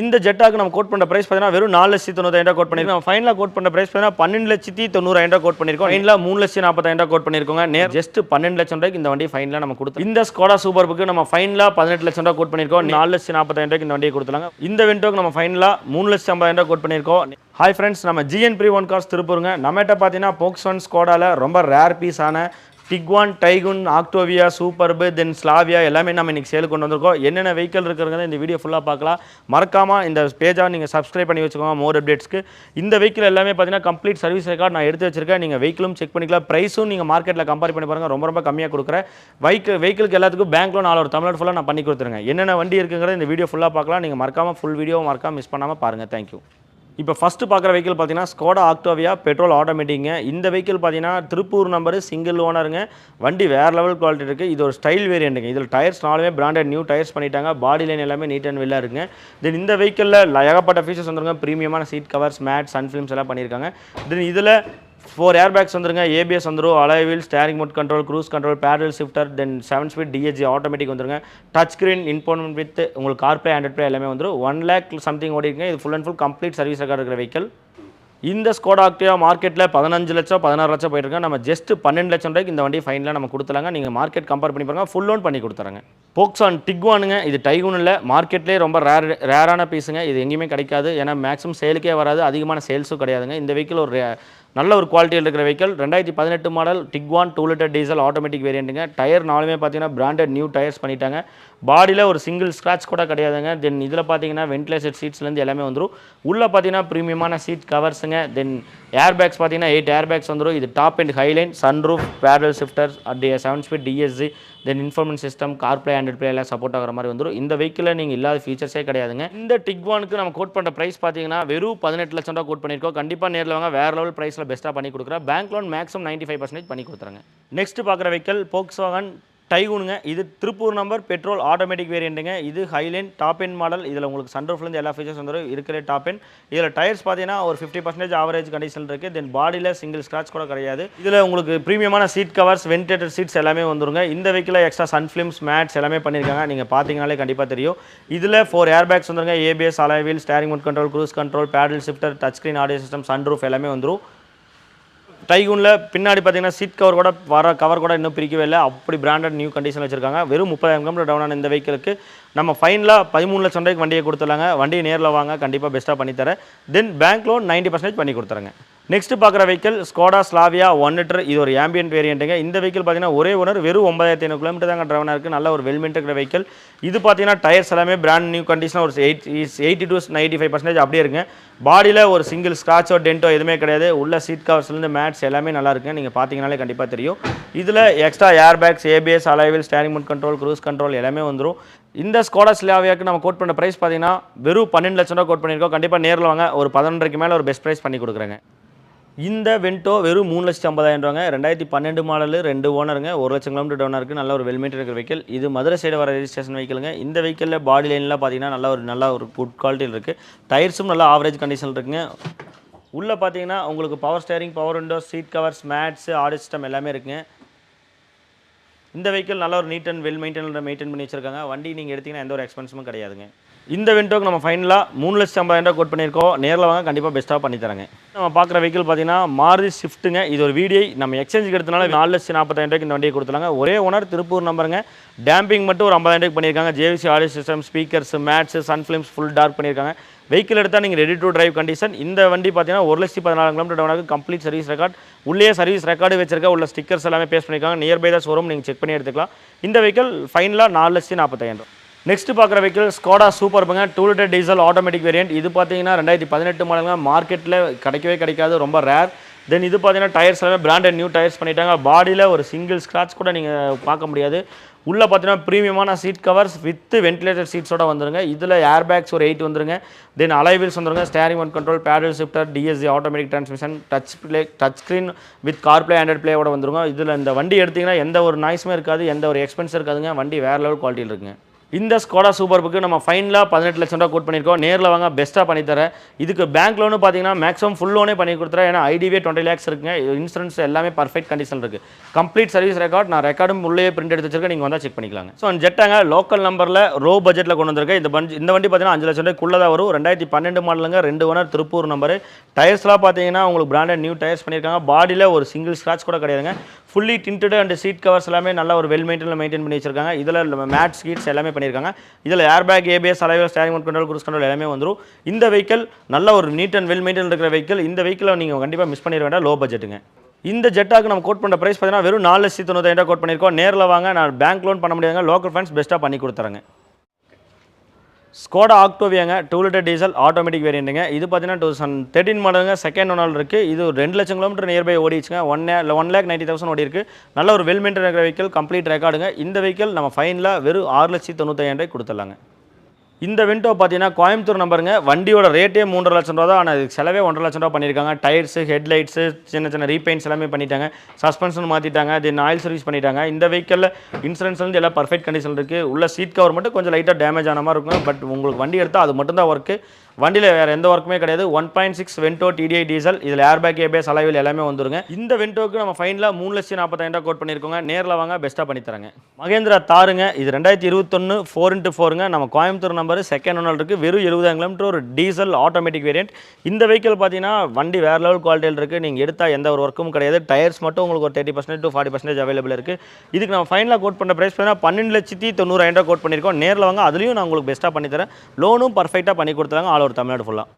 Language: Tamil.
இந்த ஜெட்டாக்கு நம்ம கோட் பண்ண பிரைஸ் பார்த்தீங்கன்னா வெறும் நாலு லட்சத்தி தொண்ணூறாயிரம் கோட் பண்ணிருக்கோம். நம்ம ஃபைனலாக கோட் பண்ண பிரைஸ் பார்த்தீங்கன்னா பன்னெண்டு லட்சத்தி தொண்ணூறாயிரம் கோட் பண்ணிருக்கோம். ஃபைனலாக மூணு லட்சத்தி நாற்பதாயிரம் கோட் பண்ணிருக்கோங்க. நேர் ஜஸ்ட் பன்னெண்டு லட்சம் ரூபாய்க்கு இந்த வண்டி ஃபைனலாக நம்ம கொடுத்தோம் இந்த ஸ்கோடா சூப்பருக்கு நம்ம ஃபைனலாக பதினெட்டு லட்சம் ரூபாய் கோட் பண்ணிருக்கோம். நாலு லட்சத்தி நாற்பதாயிரம் ரூபாய்க்கு இந்த வண்டியை கொடுத்துலாங்க இந்த வெண்டோக்கு நம்ம ஃபைனலாக மூணு லட்சத்தி ஐம்பதாயிரம் ரூபாய் கோட் பண்ணிருக்கோம். ஹாய் ஃப்ரெண்ட்ஸ் நம்ம ஜிஎன் ப்ரீ ஒன் கார்ஸ் திருப்பூருங்க. நம்மகிட்ட பார்த்தீங்கன்னா போக்ஸ் ஒன் ஸ்கோடாவில் ரொம்ப rare பீஸான Tiguan Taigun Octavia Superb then Slavia எல்லாமே நம்ம இன்றைக்கி சேல் கொண்டு வந்திருக்கோம். என்னென்ன வெஹிக்கல் இருக்கிறது இந்த வீடியோ ஃபுல்லாக பார்க்கலாம். மறக்காமல் இந்த பேஜாக நீங்கள் சப்ஸ்கிரைப் பண்ணி வச்சுக்கோங்க மோர் அப்டேட்ஸ்க்கு இந்த வெஹிக்கிள் எல்லாமே பார்த்தீங்கன்னா கம்ப்ளீட் சர்வீஸ் ரெக்கார்ட் நான் எடுத்து வச்சிருக்கேன். நீங்கள் வெஹிக்கிளும் செக் பண்ணிக்கலாம். ப்ரைஸும் நீங்கள் மார்க்கெட்டில் கம்பேர் பண்ணி பாருங்கள் ரொம்ப ரொம்ப கம்மியாக கொடுக்குறேன். வெஹிக்கிள் வெஹிக்கிளுக்கு எல்லாத்துக்கும் பேங்க் லோன் ஆல் ஒரு தமிழ்நாடு ஃபுல்லாக நான் பண்ணி கொடுத்துருங்க. என்னென்ன வண்டி இருக்குங்கிறத இந்த வீடியோ ஃபுல்லாக பார்க்கலாம். நீங்கள் மறக்காமல் ஃபுல் வீடியோ மறக்காமல் மிஸ் பண்ணாமல் பாருங்கள் தேங்க்யூ இப்போ ஃபஸ்ட்டு பார்க்குற வெஹிக்கிள் பார்த்தீங்கன்னா ஸ்கோடா ஆக்டோவியா பெட்ரோல் ஆட்டோமேட்டிங்க இந்த வெஹிக்கிள் பார்த்தீங்கன்னா திருப்பூர் நம்பர் சிங்கிள் ஓனருங்க வண்டி வேறு லெவல் குவாலிட்டி இருக்குது இது ஒரு ஸ்டைல் வேரியண்ட்டுங்க இதில் டயர்ஸ் நாலுமே பிராண்டட் நியூ டயர்ஸ் பண்ணிட்டாங்க. பாடி லைன் எல்லாமே நீட் அண்ட் வெல்லாக இருக்குங்க. தென் இந்த வெஹிக்கிளில் ஏகப்பட்ட ஃபீச்சர்ஸ் வந்துருங்க. ப்ரீமியமான seat covers mat sun films எல்லாம் பண்ணியிருக்காங்க. தென் இதில் ஃபோர் ஏர் பேக்ஸ் வந்துருங்க ஏபிஎஸ் வந்துடும் alloy wheel steering mode control cruise control paddle shifter then seven speed D H C automatic வந்துருங்க டச் ஸ்க்ரீன் இன்போர்மெண்ட் வித் உங்களுக்கு கார் ப்ளே ஹண்ட்ரட் ப்ளே எல்லாமே வந்துடும் ஒன் லேக் சம்திங் ஓடிருங்க இது full and full complete service record இருக்கிற வெஹிக்கல் இந்த ஸ்கோடா ஆக்டிவா மார்க்கெட்டில் பதினஞ்சு லட்சம் பதினாறு லட்சம் போயிட்டுருக்கோம் நம்ம ஜஸ்ட் பன்னெண்டு லட்சம் ரூபாய்க்கு இந்த வண்டி ஃபைனலாக நம்ம கொடுத்துலாங்க நீங்கள் மார்க்கெட் கம்பேர் பண்ணி பாருங்க. ஃபுல் லோன் பண்ணி கொடுத்துறாங்க போக்ஸான் டிக்வானுங்க இது டைகுன் இல்லை. மார்க்கெட்லேயே ரொம்ப ரேர் ரேரான பீஸுங்க. இது எங்கேயுமே கிடைக்காது. ஏன்னா மேக்ஸிமம் சேலுக்கே வராது. அதிகமான சேல்ஸும் கிடையாதுங்க. இந்த வெஹிக்கிள் ஒரு நல்ல ஒரு குவாலிட்டியில் இருக்கிற வெஹிக்கிள் ரெண்டாயிரத்தி பதினெட்டு model Tiguan two litre diesel automatic வேரியண்ட்டுங்க tyre நாலுமே பார்த்தீங்கன்னா பிராண்டட் நியூ டயர்ஸ் பண்ணிட்டாங்க. பாடியில் ஒரு சிங்கிள் ஸ்க்ராட்ச் கூட கிடையாதுங்க. தென் இதில் பார்த்தீங்கன்னா வென்டிலேட்டட் சீட்ஸ்லேருந்து எல்லாமே வந்துடும் உள்ளே பார்த்தீங்கன்னா ப்ரீமியமான சீட் கவர்ஸுங்க தென் ஏர் பேக்ஸ் பார்த்தீங்கன்னா எயிட் ஏர் பேக்ஸ் வந்துடும் இது top and highline sunroof paddle shifter D seven speed D S C then infotainment system car play play Android support ஆகிற மாதிரி வந்துடும் இந்த வெஹிக்கிளில் நீங்கள் இல்லாத ஃபீச்சர்ஸே கிடையாதுங்க. இந்த டிக்வானுக்கு நம்ம கோட் பண்ணுற ப்ரைஸ் பார்த்தீங்கன்னா வெறும் பதினெட்டு லட்சம் ரூபா கோட் பண்ணியிருக்கோம். கண்டிப்பாக நேரில் வாங்க. வேறு லெவல் ப்ரைஸில் பெஸ்ட்டாக பண்ணி கொடுக்குறேன். Bank loan maximum ninety five percentage பண்ணி கொடுத்துறாங்க. நெக்ஸ்ட் பார்க்குற வெஹிக்கல் போக்ஸ்வாகன் டைகுனுங்க. இது திருப்பூர் நம்பர் பெட்ரோல் ஆட்டோமேட்டிக் வேரியண்ட்டுங்க இது ஹைலைன் டாப் என் மாடல் இதில் உங்களுக்கு சன்ரூஃப்லேருந்து எல்லா ஃபீச்சர்ஸ் வந்துடும் இருக்கிற டாப் என் இதில் டயர்ஸ் பார்த்தீங்கன்னா ஒரு ஃபிஃப்டி பர்சன்டேஜ் ஆவரேஜ் கண்டிஷன் இருக்குது தென் பாடியில் சிங்கிள் ஸ்க்ராட்ச் கூட கிடையாது. இதில் உங்களுக்கு ப்ரீமியமான சீட் கவர்ஸ் வென்டிலேட்டர் சீட்ஸ் எல்லாமே வந்துருங்க. இந்த வெஹிக்கில் எக்ஸ்ட்ரா சன் ஃபிலிம்ஸ் மேட்ஸ் எல்லாமே பண்ணியிருக்காங்க நீங்கள் பார்த்தீங்கனாலே கண்டிப்பாக தெரியும். இதில் ஃபோர் ஏர் பேக்ஸ் வந்துருங்க ABS alloy wheel steering mode control cruise control paddle shifter touch screen audio system sunroof எல்லாமே வந்துடும் டைகூனில் பின்னாடி பார்த்தீங்கன்னா சீட் கவர் கூட வர கவர் கூட இன்னும் பிரிக்கவே இல்லை. அப்படி பிராண்டட் நியூ கண்டிஷன் வச்சிருக்காங்க. வெறும் முப்பதாயிரம் கிலோமீட்டர் டவுனான இந்த வெஹிக்கிளுக்கு நம்ம ஃபைனில் பதிமூணு லட்சம் ரூபாய்க்கு வண்டியை கொடுத்துருலாங்க வண்டியை நேரில் வாங்க கண்டிப்பாக பெஸ்ட்டாக பண்ணித்தரேன். Then bank loan ninety percentage பண்ணி கொடுத்துறேங்க. நெக்ஸ்ட் பார்க்குற vehicle Skoda Slavia one litre இது ஒரு ஆம்பியன்ட் வேரியண்ட்டுங்க இந்த வெஹிக்கிள் பார்த்தீங்கன்னா ஒரே ஓனர் வெறும் ஒன்பதாயிரத்தி ஐநூறு கிலோமீட்டர் தாங்க ட்ரைவனாக இருக்குது நல்ல ஒரு வெல்மெண்ட் இருக்கிற வெஹிக்கிள் இது பார்த்தீங்கன்னா டயர்ஸ் எல்லாமே பிராண்ட் நியூ கண்டிஷனாக ஒரு eight eighty to ninety five percentage அப்படியே இருக்குங்க. பாடியில் ஒரு சிங்கிள் ஸ்க்ராச்சோ டென்ட்டோ எதுவுமே கிடையாது. உள்ள சீட் கவர்ஸ்லேருந்து மேட்ஸ் எல்லாமே நல்லா இருக்குங்க. நீங்கள் பார்த்தீங்கனாலே கண்டிப்பாக தெரியும். இதில் extra air bags ABS alloy wheel steering mode control cruise control எல்லாமே வந்துடும் இந்த ஸ்கோடா ஸ்லாவியாவுக்கு நம்ம கோட் பண்ண ப்ரைஸ் பார்த்தீங்கன்னா வெறும் பன்னெண்டு லட்சம் ரூபா கோட் பண்ணியிருக்கோம். கண்டிப்பாக நேரில் வாங்க. ஒரு பதினொன்றைக்கு மேலே ஒரு பெஸ்ட் ப்ரைஸ் பண்ணி கொடுக்குறேங்க. இந்த வென்டோ வெறும் மூணு லட்சத்தி ஐம்பதாயிரம் ரூபாங்க ரெண்டாயிரத்தி பன்னெண்டு மாடலு ரெண்டு ஓனருங்க. ஒரு லட்சம் கிலோமீட்டர் டவுனாக இருக்குது நல்ல ஒரு வெல்மெண்ட் இருக்கிற வெஹிக்கல் இது மதுரை சைடு வர ரெஜிஸ்ட்ரேஷன் வெஹிக்கிளுங்க இந்த வெஹிக்கிளில் பாடி லைன்லாம் பார்த்தீங்கன்னா நல்ல ஒரு நல்ல ஒரு குட் குவாலிட்டியில் இருக்குது டயர்ஸும் நல்லா ஆவரேஜ் கண்டிஷன் இருக்குங்க. உள்ளே பார்த்தீங்கன்னா உங்களுக்கு power steering power window seat covers mats audio system எல்லாமே இருக்குங்க. இந்த வெஹிக்கிள் நல்ல ஒரு neat and well maintain maintain பண்ணி வச்சிருக்காங்க. வண்டி நீங்கள் எடுத்தீங்கன்னா எந்த ஒரு எக்ஸ்பென்ஸும் கிடையாதுங்க. இந்த வென்டோக்கு நம்ம ஃபைனலாக மூணு லட்சம் ஐம்பதாயிரம் ரூபா கோட் பண்ணியிருக்கோம். நேரில் வாங்க கண்டிப்பாக பெஸ்ட்டாக பண்ணி நம்ம பார்க்குற வெஹிக்கிள் பார்த்தீங்கன்னா மாருதி ஸ்விஃப்ட்டுங்க இது ஒரு வீடியோ நம்ம எக்ஸ்சேஞ்சுக்கு எடுத்தனால நாலு லட்சம் நாற்பதாயிரம் ரூபாய்க்கு இந்த வண்டியை கொடுத்துருங்க ஒரே ஓனர் திருப்பூர் நம்பருங்க டேம்பிங் மட்டும் ஒரு ஐம்பதாயிரம் ரூபாய்க்கு பண்ணியிருக்காங்க. JVC audio system speakers mats sun films full dark பண்ணியிருக்காங்க. வெஹிக்கிள் எடுத்தால் நீங்கள் ரெடி டு டிரைவ் கண்டிஷன் இந்த வண்டி பார்த்தீங்கன்னா ஒரு லட்சத்தி பதினாலு கிலோமீட்டர் டவுனாக கம்ப்ளீட் சர்வீஸ் ரெக்கார்ட் உள்ளே சர்வீஸ் ரெக்கார்டு வச்சிருக்க உள்ள ஸ்டிக்கர்ஸ் எல்லாமே பேஸ் பண்ணியிருக்காங்க. நியர்பை தான் ஷோரூம் நீங்கள் செக் பண்ணி எடுத்துக்கலாம். இந்த வெஹிக்கிள் ஃபைனலாக நாலு லட்சத்தி நாற்பத்தாயிரம் நெக்ஸ்ட் பார்க்குற vehicle Skoda சூப்பர்புங்க two litre diesel automatic variant இது பார்த்தீங்கன்னா ரெண்டாயிரத்தி பதினெட்டு மாடலுங்க மார்க்கெட்டில் கிடைக்கவே கிடைக்காது ரொம்ப ரேர் தென் இது பார்த்தீங்கன்னா டயர்ஸ் எல்லாமே பிராண்டட் நியூ டயர்ஸ் பண்ணிட்டாங்க. பாடியில் ஒரு சிங்கிள் ஸ்க்ராட்ச் கூட நீங்கள் பார்க்க முடியாது. உள்ளே பார்த்தீங்கன்னா ப்ரீமியமான சீட் கவர்ஸ் வித் வென்டிலேட்டர் சீட்ஸோட வந்துருங்க. இதில் ஏர் பேக்ஸ் ஒரு எயிட் வந்துருங்க. தென் அலைவீல்ஸ் வந்துருங்க. Steering on control paddle shifter DSC automatic transmission touch play touch screen with car play Android ப்ளேயோட வந்துருங்க. இதில் இந்த வண்டி எடுத்தீங்கன்னா எந்த ஒரு நாய்ஸுமே இருக்காது எந்த ஒரு எக்ஸ்பென்ஸ் இருக்காதுங்க. வண்டி வேறு லெவல் குவாலிட்டியில் இருக்குங்க. இந்த ஸ்கோடா சூப்பர்புக்கு நம்ம ஃபைனலாக பதினெட்டு லட்சம் ரூபா கோட் பண்ணியிருக்கோம். நேரில் வாங்க பெஸ்ட்டாக பண்ணித்தரேன். இதுக்கு பேங்க் லோனு பார்த்தீங்கன்னா மேக்ஸிமம் ஃபுல் லோனே பண்ணி கொடுத்துறேன். ஏன்னா ஐடிவே டுவெண்ட்டி லேக்ஸ் இருக்குங்க. இன்சூரன்ஸ் எல்லாமே பர்ஃபெக்ட் கண்டிஷன் இருக்குது கம்ப்ளீட் சர்வீஸ் ரெக்கார்ட் நான் ரெக்கார்டும் உள்ளே பிரிண்ட் எடுத்து வச்சிருக்கேன். நீங்கள் வந்தால் செக் பண்ணிக்கலாங்க. ஸோ ஜெட்டாங்க லோக்கல் நம்பரில் ரோ பட்ஜெட்டில் கொண்டு வந்திருக்கேன். இந்த வண்டி இந்த வண்டி பார்த்தீங்கன்னா அஞ்சு லட்சம் ரூபாய்க்குள்ளே தான் வரும். ரெண்டாயிரத்தி பன்னெண்டு மாடலுங்க ரெண்டு ஓனர் திருப்பூர் நம்பர் டயர்ஸ்லாம் பார்த்தீங்கன்னா உங்களுக்கு பிராண்டட் நியூ டயர்ஸ் பண்ணியிருக்காங்க. பாடியில் ஒரு சிங்கிள் ஸ்க்ராட்ச் கூட கிடையாதுங்க. Fully tinted and seat covers எல்லாமே நல்ல ஒரு வெல் மெயின்டைன் மெயின்டைன் பண்ணி வச்சிருக்காங்க. இதில் மேட் ஸ்கீட்ஸ் எல்லாமே பண்ணியிருக்காங்க. இதில் air bag ABS அலைவர் steering control cruise control எல்லாமே வந்துடும் இந்த வெஹிக்கல் நல்ல ஒரு நீட் அண்ட் வெல் மெயின்டைன் இருக்கிற வெஹிக்கல் இந்த வெஹிக்கிளை நீங்கள் கண்டிப்பாக மிஸ் பண்ணிட வேண்டாம். லோ பட்ஜெட்டுங்க இந்த ஜெட்டாக்கு நம்ம கோட் பண்ணுற ப்ரைஸ் பார்த்தீங்கன்னா வெறும் நாலு லட்சத்தி தொண்ணூத்தாயிரம் கோட் பண்ணியிருக்கோம். நேரில் வாங்க நான் பேங்க் லோன் பண்ண முடியாதுங்க. லோக்கல் ஃபண்ட்ஸ் பெஸ்ட்டாக பண்ணி கொடுத்துறேங்க. ஸ்கோடா ஆக்டோவியாங்க டூ லிட்டர் டீசல் ஆட்டோமேட்டிக் வேரியண்ட்டுங்க இது பார்த்தீங்கன்னா டூ தௌசண்ட் தேர்ட்டின் மாடலுங்க செகண்ட் ஒன்னால் இருக்குது இது ரெண்டு லட்சம் kilometre nearby ஓடிச்சுங்க one one lakh ninety thousand ஓடி இருக்கு நல்ல ஒரு வெல் மெயின்டைன் இருக்கிற வெஹிக்கல் கம்ப்ளீட் ரெக்கார்டுங்க இந்த வெஹிக்கல் நம்ம ஃபைனில் வெறும் ஆறு லட்சத்தி தொண்ணூற்றி ரூபாய் கொடுத்துடலாங்க. இந்த விண்டோ பார்த்தீங்கன்னா கோயம்புத்தூர் நம்பருங்க வண்டியோட ரேட்டே மூன்றரை லட்சம் ரூபா தான் ஆனால் இதுக்கு செலவே ஒன்றரை லட்சம் ரூபா பண்ணியிருக்காங்க. டயர்ஸு ஹெட்லைட்ஸு சின்ன சின்ன ரீபெயின்ஸ் எல்லாமே பண்ணிட்டாங்க. சஸ்பென்ஷன் மாற்றிட்டாங்க தென் ஆயில் சர்வீஸ் பண்ணிட்டாங்க. இந்த வெஹிக்கலில் இன்சூரன்ஸ் வந்து எல்லாம் பர்ஃபெக்ட் கண்டிஷன் இருக்குது உள்ள சீட் கவர் மட்டும் கொஞ்சம் லைட்டாக டேமேஜ் ஆன மாதிரி இருக்கும். பட் உங்களுக்கு வண்டி எடுத்தால் அது மட்டும் தான் ஒர்க்கு வண்டியில் வேறு எந்த ஒர்க்குமே கிடையாது. One point six Vento TDI diesel இதில் ஏர் பேக் ஏபிஎஸ் அளவில் எல்லாமே வந்துருங்க. இந்த வென்டோக்கு நம்ம ஃபைனில் மூணு லட்சம் நாற்பத்தாயிரம் ரூபா கோட் பண்ணியிருக்கோங்க. நேரில் வாங்க பெஸ்ட்டாக பண்ணித்தராங்க. மகேந்திரா தாருங்க. இது ரெண்டாயிரத்தி இருபத்தொன்று ஃபோர் இன்ட்டு ஃபோருங்க நம்ம கோயம்புத்தூர் நம்பர் செகண்ட் ஒன்றில் இருக்குது வெறும் எழுபதாயிரம் கிலோமீட்டர் ஒரு டீசல் ஆட்டோமேட்டிக் வேரியன்ட் இந்த வெஹிக்கிள் பார்த்தீங்கன்னா வண்டி வேறு லெவல் குவாலிட்டியில் இருக்குது நீங்கள் எடுத்தால் எந்த ஒரு ஒர்க்கும் கிடையாது. டயர்ஸ் மட்டும் உங்களுக்கு ஒரு thirty percentage to forty percentage available இருக்குது இதுக்கு நம்ம ஃபைனலாக கோட் பண்ண ப்ரைஸ் பார்த்தீங்கன்னா பன்னெண்டு லட்சத்தி தொண்ணூறாயிரம் ரூபா கோட் பண்ணியிருக்கோம். நேரில் வாங்க அதுலேயும் நான் உங்களுக்கு பெஸ்ட்டாக பண்ணித்தரேன். லோனும் பர்ஃபெக்டாக பண்ணி கொடுத்துறாங்க ஆல் ஒரு தமிழ்நாடு ஃபுல்லாக